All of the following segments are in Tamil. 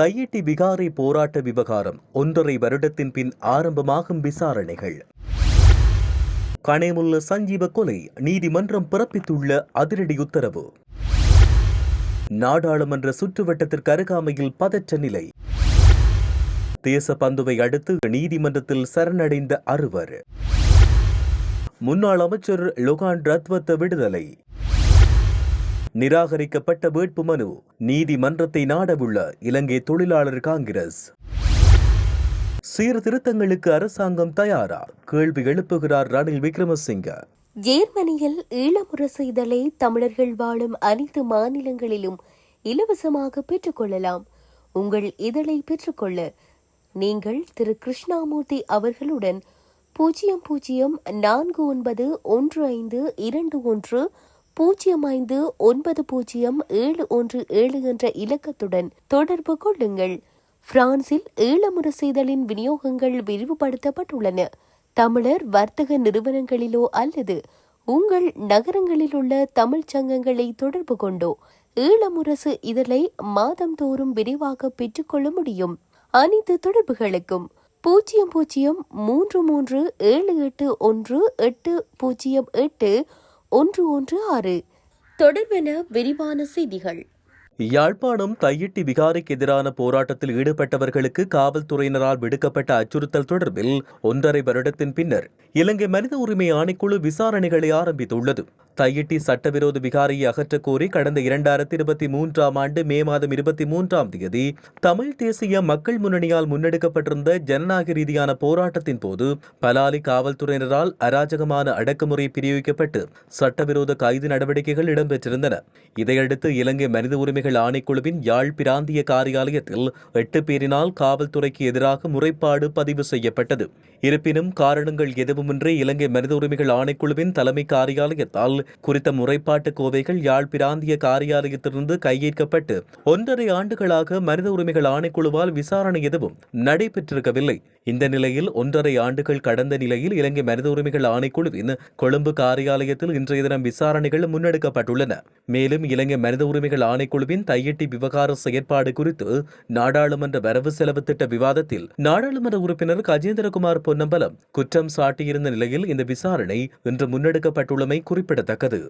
தையிட்டி விகாரை போராட்ட விவகாரம் ஒன்றரை வருடத்தின் பின் ஆரம்பமாகும் விசாரணைகள். கனேமுல்ல சஞ்சீவ கொலை நீதிமன்றம் பிறப்பித்துள்ள அதிரடி உத்தரவு. நாடாளுமன்ற சுற்றுவட்டத்திற்கு அருகாமையில் பதற்ற நிலை. தேசபந்துவை அடுத்து நீதிமன்றத்தில் சரணடைந்த அறுவர். முன்னாள் அமைச்சர் லொகான் ரத்வத்த விடுதலை. நிராகரிக்கப்பட்ட வேட்புமனு நீதிமன்றத்தை நாடவுள்ள இலங்கை தொழிலாளர் காங்கிரஸ். சீர்திருத்தங்களுக்கு அரசாங்கம் தயாரா? கேள்வி எழுப்புகிறார் ரணில் விக்ரமசிங்க. ஜேர்மனியில் ஈழமுரசு இதழை தமிழர்கள் வாழும் அனைத்து மாநிலங்களிலும் இலவசமாக பெற்றுக்கொள்ளலாம் உங்கள் இதழை பெற்றுக்கொள்ள நீங்கள் திரு. கிருஷ்ணாமூர்த்தி அவர்களுடன் பூஜ்ஜியம் பூஜ்ஜியம் நான்கு ஒன்பது ஒன்று ஐந்து இரண்டு ஒன்று பூஜ்ஜியம் ஐந்து ஒன்பது பூஜ்ஜியம் ஏழு ஒன்று ஏழு என்ற இலக்கத்துடன் தொடர்பு கொள்ளுங்கள். பிரான்சில் ஈழமுரசு இதழின் விநியோகங்கள் விரிவுபடுத்தப்பட்டுள்ளன. தமிழர் வர்த்தக நிறுவனங்களிலோ அல்லது உங்கள் நகரங்களில் உள்ள தமிழ்ச் சங்கங்களை தொடர்பு கொண்டோ ஈழமுரசு இதழை மாதந்தோறும் விரிவாக பெற்றுக்கொள்ள முடியும். அனைத்து தொடர்புகளுக்கும் பூஜ்ஜியம் பூஜ்ஜியம் மூன்று மூன்று ஏழு எட்டு ஒன்று எட்டு பூஜ்ஜியம் எட்டு ஒன்று ஒன்று ஆறு. தொடர்பென விரிவான செய்திகள். யாழ்ப்பாணம் தையிட்டி விகாரைக்கு எதிரான போராட்டத்தில் ஈடுபட்டவர்களுக்கு காவல்துறையினரால் விடுக்கப்பட்ட அச்சுறுத்தல் தொடர்பில் ஒன்றரை வருடத்தின் பின்னர் இலங்கை மனித உரிமை ஆணைக்குழு விசாரணைகளை ஆரம்பித்துள்ளது. தையிட்டி சட்டவிரோத விகாரியை அகற்றக் கோரி கடந்த இரண்டாயிரத்தி இருபத்தி மூன்றாம் ஆண்டு மே மாதம் இருபத்தி மூன்றாம் தேதி தமிழ் தேசிய மக்கள் முன்னணியால் முன்னெடுக்கப்பட்டிருந்த ஜனநாயக ரீதியான போராட்டத்தின் போது பலாலி காவல்துறையினரால் அராஜகமான அடக்குமுறை பிரிவிக்கப்பட்டு சட்டவிரோத கைது நடவடிக்கைகள் இடம்பெற்றிருந்தன. இதையடுத்து இலங்கை மனித உரிமைகள் ஆணைக்குழுவின் யாழ் பிராந்திய காரியாலயத்தில் எட்டு பேரினால் காவல்துறைக்கு எதிராக முறைப்பாடு பதிவு செய்யப்பட்டது. இருப்பினும் காரணங்கள் எதுவுமின்றி இலங்கை மனித உரிமைகள் ஆணைக்குழுவின் தலைமை காரியாலயத்தால் குறித்த முறைப்பாட்டு கோவைகள் யாழ் பிராந்திய காரியாலயத்திலிருந்து கையேற்கப்பட்டு ஒன்றரை ஆண்டுகளாக மனித உரிமைகள் ஆணைக்குழுவால் விசாரணை எதுவும் நடைபெற்றிருக்கவில்லை. இந்த நிலையில் ஒன்றரை ஆண்டுகள் கடந்த நிலையில் இலங்கை மனித உரிமைகள் ஆணைக்குழுவின் கொழும்பு காரியாலயத்தில் இன்றைய தினம் விசாரணைகள் முன்னெடுக்கப்பட்டுள்ளன. மேலும் இலங்கை மனித உரிமைகள் ஆணைக்குழுவின் தையிட்டி விவகார செயற்பாடு குறித்து நாடாளுமன்ற வரவு செலவு திட்ட விவாதத்தில் நாடாளுமன்ற உறுப்பினர் கஜேந்திரகுமார் பொன்னம்பலம் குற்றம் சாட்டியிருந்த நிலையில் இந்த விசாரணை இன்று முன்னெடுக்கப்பட்டுள்ளமை குறிப்பிடத்தக்கது. குறிப்பிடத்தக்கது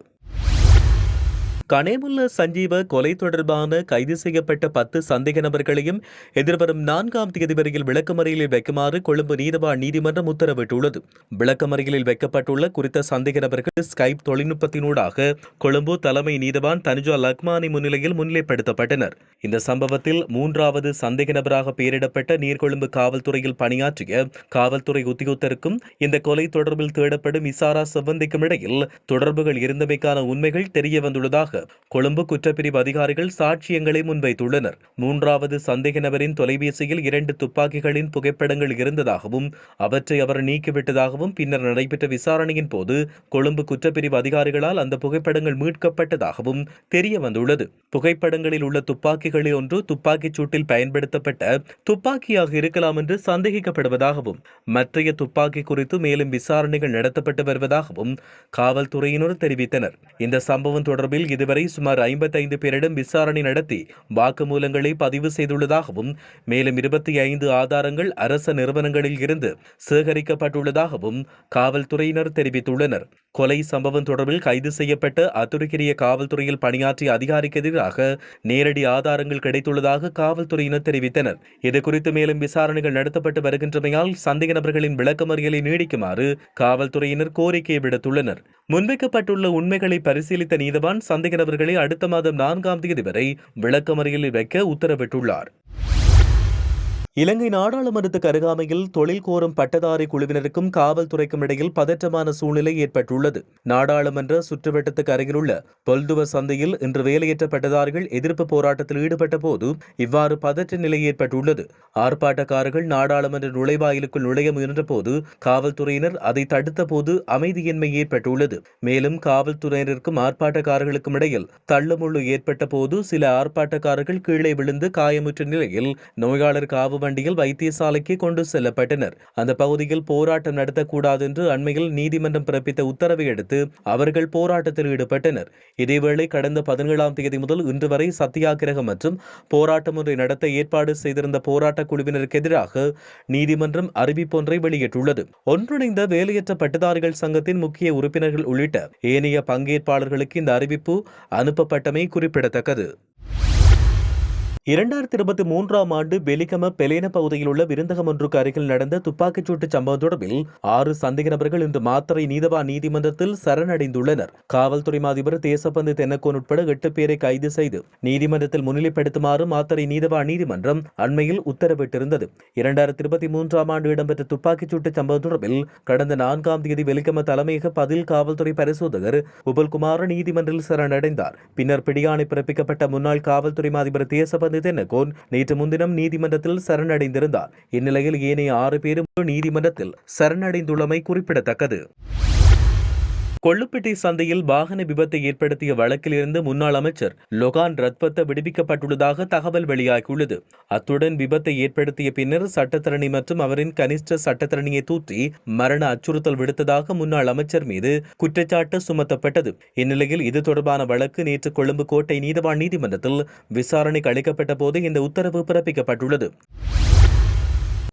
கனேமுல்ல சஞ்சீவ கொலை தொடர்பான கைது செய்யப்பட்ட பத்து சந்தேக நபர்களையும் எதிர்வரும் நான்காம் தேதி வரையில் விளக்கமறியலில் வைக்குமாறு கொழும்பு நீதவான் நீதிமன்றம் உத்தரவிட்டுள்ளது. விளக்கமறியலில் வைக்கப்பட்டுள்ள குறித்த சந்தேக நபர்கள் ஸ்கைப் தொழில்நுட்பத்தினூடாக கொழும்பு தலைமை நீதவான் தனுஜா லக்மானி முன்னிலையில் முன்னிலைப்படுத்தப்பட்டனர். இந்த சம்பவத்தில் மூன்றாவது சந்தேக நபராக பெயரிடப்பட்ட நீர்கொழும்பு காவல்துறையில் பணியாற்றிய காவல்துறை உத்தியோகத்தருக்கும் இந்த கொலை தொடர்பில் தேடப்படும் இசாரா செவ்வந்திக்கும் இடையில் தொடர்புகள் இருந்தமைக்கான உண்மைகள் தெரிய வந்துள்ளதாக கொழும்பு குற்றப்பிரிவு அதிகாரிகள் சாட்சியங்களை முன்வைத்துள்ளனர். மூன்றாவது சந்தேக நபரின் தொலைபேசியில் இரண்டு துப்பாக்கிகளின் புகைப்படங்கள் இருந்ததாகவும் அவற்றை அவர் நீக்கிவிட்டதாகவும் பின்னர் நடைபெற்ற விசாரணையின் போது கொழும்பு குற்றப்பிரிவு அதிகாரிகளால் அந்த புகைப்படங்கள் மீட்கப்பட்டதாகவும் தெரிய வந்துள்ளது புகைப்படங்களில் உள்ள துப்பாக்கிகளில் ஒன்று துப்பாக்கிச் சூட்டில் பயன்படுத்தப்பட்ட துப்பாக்கியாக இருக்கலாம் என்று சந்தேகிக்கப்படுவதாகவும் மற்றைய துப்பாக்கி குறித்து மேலும் விசாரணைகள் நடத்தப்பட்டு வருவதாகவும் காவல்துறையினர் தெரிவித்தனர். இந்த சம்பவம் தொடர்பில் இது இதுவரை சுமார் ஐம்பத்தைந்து பேரிடம் விசாரணை நடத்தி வாக்குமூலங்களை பதிவு செய்துள்ளதாகவும் மேலும் இருபத்தி ஐந்து ஆதாரங்கள் அரச நிறுவனங்களில் இருந்து சேகரிக்கப்பட்டுள்ளதாகவும் காவல்துறையினர் தெரிவித்துள்ளனர். கொலை சம்பவம் தொடர்பில் கைது செய்யப்பட்ட அத்துருக்கிரிய காவல்துறையில் பணியாற்றிய அதிகாரிக்கு எதிராக நேரடி ஆதாரங்கள் கிடைத்துள்ளதாக காவல்துறையினர் தெரிவித்தனர். இதுகுறித்து மேலும் விசாரணைகள் நடத்தப்பட்டு வருகின்றமையால் சந்தேக நபர்களின் விளக்கமறியலை நீடிக்குமாறு காவல்துறையினர் கோரிக்கை விடுத்துள்ளனர். முன்வைக்கப்பட்டுள்ள உண்மைகளை பரிசீலித்த நீதவான் சந்தேக நபர்களை அடுத்த மாதம் நான்காம் தேதி வரை விளக்கமறியலில் வைக்க உத்தரவிட்டுள்ளார். இலங்கை நாடாளுமன்றத்துக்கு அருகாமையில் தொழில் கோரும் பட்டதாரி குழுவினருக்கும் காவல்துறைக்கும் இடையில் பதற்றமான சூழ்நிலை ஏற்பட்டுள்ளது. நாடாளுமன்ற சுற்றுவட்டத்துக்கு அருகிலுள்ள பொல்துவ சந்தையில் இன்று வேலையற்ற பட்டதாரிகள் எதிர்ப்பு போராட்டத்தில் ஈடுபட்ட போது இவ்வாறு பதற்ற நிலை ஏற்பட்டுள்ளது. ஆர்ப்பாட்டக்காரர்கள் நாடாளுமன்ற நுழைவாயிலுக்குள் நுழைய முயன்றபோது காவல்துறையினர் அதை தடுத்த போது அமைதியின்மை ஏற்பட்டுள்ளது. மேலும் காவல்துறையினருக்கும் ஆர்ப்பாட்டக்காரர்களுக்கும் இடையில் தள்ளுமுள்ளு ஏற்பட்ட போது சில ஆர்ப்பாட்டக்காரர்கள் கீழே விழுந்து காயமுற்ற நிலையில் நோயாளர் காவு வண்டியில் வைத்தியசாலைக்கு கொண்டு செல்லப்பட்டனர். அந்த பகுதியில் போராட்டம் நடத்தக்கூடாது என்று அண்மையில் நீதிமன்றம் பிறப்பித்த உத்தரவை அடுத்து அவர்கள் போராட்டத்தில் ஈடுபட்டனர். இதேவேளை கடந்த பதினேழாம் தேதி முதல் இன்று வரை சத்தியாகிரகம் மற்றும் போராட்டம் ஒன்றை நடத்த ஏற்பாடு செய்திருந்த போராட்டக் குழுவினருக்கு எதிராக நீதிமன்றம் அறிவிப்பொன்றை வெளியிட்டுள்ளது. ஒன்றிணைந்த வேலையற்ற பட்டதாரிகள் சங்கத்தின் முக்கிய உறுப்பினர்கள் உள்ளிட்ட ஏனைய பங்கேற்பாளர்களுக்கு இந்த அறிவிப்பு அனுப்பப்பட்டமை குறிப்பிடத்தக்கது. இரண்டாயிரத்தி இருபத்தி மூன்றாம் ஆண்டு பெலிகம பெலேன பகுதியில் உள்ள விருந்தகம் ஒன்றுக்கு அருகில் நடந்த துப்பாக்கிச்சூட்டு சம்பவம் தொடர்பில் ஆறு சந்தேக நபர்கள் இன்று மாத்திரை நீதவா நீதிமன்றத்தில் சரணடைந்துள்ளனர். காவல்துறை அதிபர் தேசப்பந்து தென்னக்கோன் உட்பட எட்டு பேரை கைது செய்து நீதிமன்றத்தில் முன்னிலைப்படுத்துமாறு மாத்திரை நீதவா நீதிமன்றம் அண்மையில் உத்தரவிட்டிருந்தது. இரண்டாயிரத்தி இருபத்தி மூன்றாம் ஆண்டு இடம்பெற்ற துப்பாக்கிச்சூட்டு சம்பவம் தொடர்பில் கடந்த நான்காம் தேதி வெலிகம தலைமையக பதில் காவல்துறை பரிசோதகர் உபல்குமார் நீதிமன்றில் சரணடைந்தார். பின்னர் பிடியாணை பிறப்பிக்கப்பட்ட முன்னாள் காவல்துறை அதிபர் தேசபந்து தென்னகோன் நேற்று முன்தினம் நீதிமன்றத்தில் சரணடைந்திருந்தார். இந்நிலையில் ஏனைய ஆறு பேரும் நீதிமன்றத்தில் சரணடைந்துள்ளமை குறிப்பிடத்தக்கது. கொள்ளுப்பட்டி சந்தையில் வாகன விபத்தை ஏற்படுத்திய வழக்கில் இருந்து முன்னாள் அமைச்சர் லொகான் ரத்பத்த விடுவிக்கப்பட்டுள்ளதாக தகவல் வெளியாகியுள்ளது. அத்துடன் விபத்தை ஏற்படுத்திய பின்னர் சட்டத்தரணி மற்றும் அவரின் கனிஷ்ட சட்டத்தரணியை தூற்றி மரண அச்சுறுத்தல் விடுத்ததாக முன்னாள் அமைச்சர் மீது குற்றச்சாட்டு சுமத்தப்பட்டது. இந்நிலையில் இது தொடர்பான வழக்கு நேற்று கொழும்பு கோட்டை நீதவான் நீதிமன்றத்தில் விசாரணைக்கு அளிக்கப்பட்ட போது இந்த உத்தரவு பிறப்பிக்கப்பட்டுள்ளது.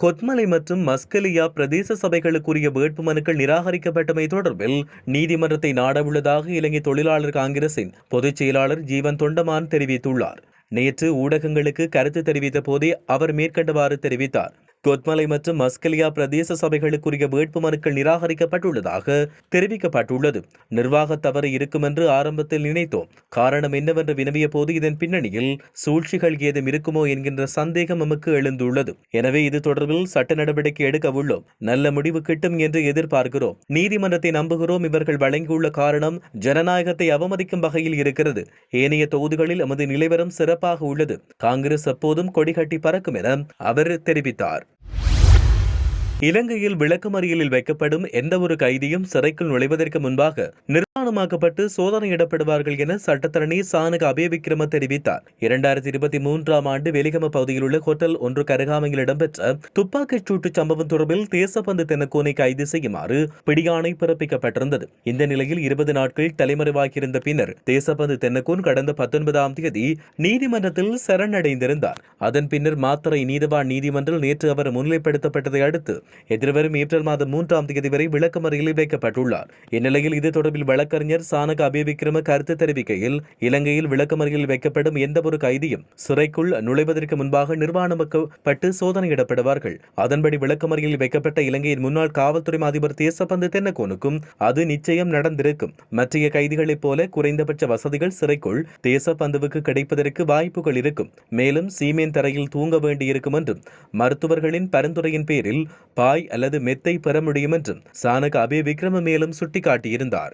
கொத்மலை மற்றும் மஸ்கலியா பிரதேச சபைகளுக்குரிய வேட்புமனுக்கள் நிராகரிக்கப்பட்டமை தொடர்பில் நீதிமன்றத்தை நாடவுள்ளதாக இலங்கை தொழிலாளர் காங்கிரசின் பொதுச் செயலாளர் ஜீவன் தொண்டமான் தெரிவித்துள்ளார். நேற்று ஊடகங்களுக்கு கருத்து தெரிவித்த போதே அவர் மேற்கண்டவாறு தெரிவித்தார். கொத்மலை மற்றும் மஸ்கலியா பிரதேச சபைகளுக்குரிய வேட்புமனுக்கள் நிராகரிக்கப்பட்டுள்ளதாக தெரிவிக்கப்பட்டுள்ளது. நிர்வாக தவறு இருக்கும் என்று ஆரம்பத்தில் நினைத்தோம். காரணம் என்னவென்று வினவிய போது இதன் பின்னணியில் சூழ்ச்சிகள் ஏதும் இருக்குமோ என்கின்ற சந்தேகம் நமக்கு எழுந்துள்ளது. எனவே இது தொடர்பில் சட்ட நடவடிக்கை எடுக்க உள்ளோம். நல்ல முடிவு கிட்டும் என்று எதிர்பார்க்கிறோம். நீதிமன்றத்தை நம்புகிறோம். இவர்கள் வழங்கியுள்ள காரணம் ஜனநாயகத்தை அவமதிக்கும் வகையில் இருக்கிறது. ஏனைய தொகுதிகளில் எமது நிலைவரம் சிறப்பாக உள்ளது. காங்கிரஸ் எப்போதும் கொடிகட்டி பறக்கும் என அவர் தெரிவித்தார். இலங்கையில் விளக்கமறியலில் வைக்கப்படும் எந்த ஒரு கைதியும் சிறைக்குள் நுழைவதற்கு முன்பாக நிர்மாணமாக்கப்பட்டு சோதனையிடப்படுவார்கள் என சட்டத்தரணி சானக அபய விக்ரம தெரிவித்தார். இரண்டாயிரத்தி இருபத்தி மூன்றாம் ஆண்டு வெலிகம பகுதியில் உள்ள ஹோட்டல் ஒன்று கருகாமையில் இடம்பெற்ற துப்பாக்கிச் சூட்டு சம்பவம் தொடர்பில் தேசப்பந்து தென்னக்கோனை கைது செய்யுமாறு பிடியாணை பிறப்பிக்கப்பட்டிருந்தது. இந்த நிலையில் இருபது நாட்கள் தலைமறைவாகியிருந்த பின்னர் தேசப்பந்து தென்னக்கோன் கடந்த பத்தொன்பதாம் தேதி நீதிமன்றத்தில் சரணடைந்திருந்தார். அதன் பின்னர் மாத்தரை நீதவான் நீதிமன்றில் நேற்று அவர் முன்னிலைப்படுத்தப்பட்டதை அடுத்து எதிர்வரும் ஏப்ரல் மாதம் மூன்றாம் தேதி வரை விளக்கமறையில் வைக்கப்பட்டுள்ளார். இந்நிலையில் இது தொடர்பில் வழக்கு வழக்கறிஞர் சானக அபிவிக்ரம கருத்து தெரிவிக்கையில் இலங்கையில் விளக்கமறியலில் வைக்கப்படும் எந்த ஒரு கைதியும் சிறைக்குள் நுழைவதற்கு முன்பாக நிர்வாணமாக்கப்பட்டு சோதனையிடப்படுவார்கள். அதன்படி விளக்கமறியலில் வைக்கப்பட்ட இலங்கையின் முன்னாள் காவல்துறை அதிபர் தேசப்பந்து தென்னகோனுக்கும் அது நிச்சயம் நடந்திருக்கும். மற்றைய கைதிகளைப் போல குறைந்தபட்ச வசதிகள் சிறைக்குள் தேசப்பந்துவுக்கு கிடைப்பதற்கு வாய்ப்புகள் இருக்கும். மேலும் சீமேன் தரையில் தூங்க வேண்டியிருக்கும் என்றும் மருத்துவர்களின் பரிந்துரையின் பேரில் பாய் அல்லது மெத்தை பெற முடியும் என்றும் சானக அபே விக்ரம மேலும் சுட்டிக்காட்டியிருந்தார்.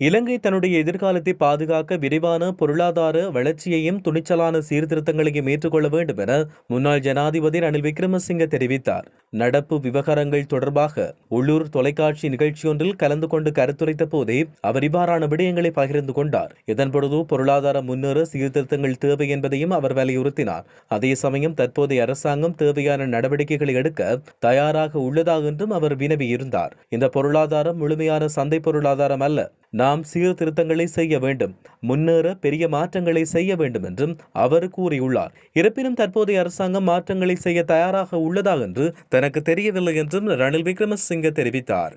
இலங்கை தன்னுடைய எதிர்காலத்தை பாதுகாக்க விரிவான பொருளாதார வளர்ச்சியையும் துணிச்சலான சீர்திருத்தங்களையும் ஏற்றுக்கொள்ள வேண்டும் என முன்னாள் ஜனாதிபதி ரணில் விக்ரமசிங்க தெரிவித்தார். நடப்பு விவகாரங்கள் தொடர்பாக உள்ளூர் தொலைக்காட்சி நிகழ்ச்சியொன்றில் கலந்து கொண்டு கருத்துரைத்த போதே அவர் இவ்வாறான விடயங்களை பகிர்ந்து கொண்டார். இதன்பொழுது பொருளாதார முன்னேற சீர்திருத்தங்கள் தேவை என்பதையும் அவர் வலியுறுத்தினார். அதே சமயம் தற்போதைய அரசாங்கம் தேவையான நடவடிக்கைகளை எடுக்க தயாராக உள்ளதா என்றும் அவர் வினவியிருந்தார். இந்த பொருளாதாரம் முழுமையான சந்தை பொருளாதாரம் அல்ல நாம் சீர்திருத்தங்களை செய்ய வேண்டும். முன்னேற பெரிய மாற்றங்களை செய்ய வேண்டும் என்றும் அவர் கூறியுள்ளார். இருப்பினும் தற்போதைய அரசாங்கம் மாற்றங்களை செய்ய தயாராக உள்ளதா என்று தனக்கு தெரியவில்லை என்றும் ரணில் விக்ரமசிங்க தெரிவித்தார்.